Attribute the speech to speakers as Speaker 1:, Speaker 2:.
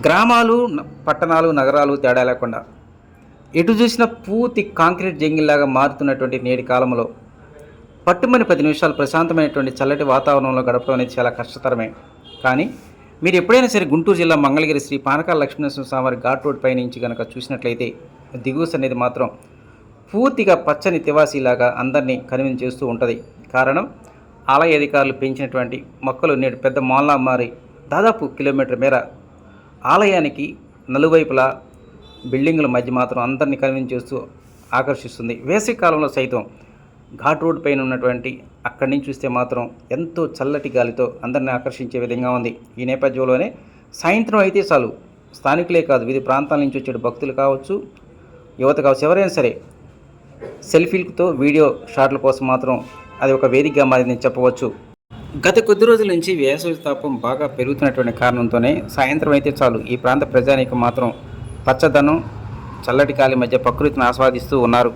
Speaker 1: గ్రామాలు పట్టణాలు నగరాలు తేడా లేకుండా ఎటు చూసిన పూర్తి కాంక్రీట్ జంగిల్లాగా మారుతున్నటువంటి నేటి కాలంలో పట్టుమని పది నిమిషాలు ప్రశాంతమైనటువంటి చల్లటి వాతావరణంలో గడపడం అనేది చాలా కష్టతరమే. కానీ మీరు ఎప్పుడైనా సరే గుంటూరు జిల్లా మంగళగిరి శ్రీ పానకాల లక్ష్మీనరసింహ స్వామి ఘాట్ రోడ్ పై నుంచి కనుక చూసినట్లయితే దిగువస్ అనేది మాత్రం పూర్తిగా పచ్చని తివాసీలాగా అందరినీ కనువిని చేస్తూ ఉంటుంది. కారణం ఆలయ అధికారులు పెంచినటువంటి మొక్కలు నేడు పెద్ద మాల్లా మారి దాదాపు కిలోమీటర్ మేర ఆలయానికి నలువైపులా బిల్డింగుల మధ్య మాత్రం అందరినీ కన్విన్స్ ఆకర్షిస్తుంది. వేసవి కాలంలో సైతం ఘాట్ రోడ్ పైన ఉన్నటువంటి అక్కడి నుంచి చూస్తే మాత్రం ఎంతో చల్లటి గాలితో అందరిని ఆకర్షించే విధంగా ఉంది. ఈ నేపథ్యంలోనే సాయంత్రం అయితే చాలు. స్థానికులే కాదు వివిధ ప్రాంతాల నుంచి వచ్చే భక్తులు కావచ్చు యువత కావచ్చు ఎవరైనా సరే సెల్ఫీలతో వీడియో షాట్ల కోసం మాత్రం అది ఒక వేదికగా మారిందని చెప్పవచ్చు. గత కొద్ది రోజుల నుంచి వేసవి తాపం బాగా పెరుగుతున్నటువంటి కారణంతోనే సాయంత్రం అయితే చాలు ఈ ప్రాంత ప్రజానికి మాత్రం పచ్చదనం చల్లటి గాలి మధ్య ప్రకృతిని ఆస్వాదిస్తూ ఉన్నారు.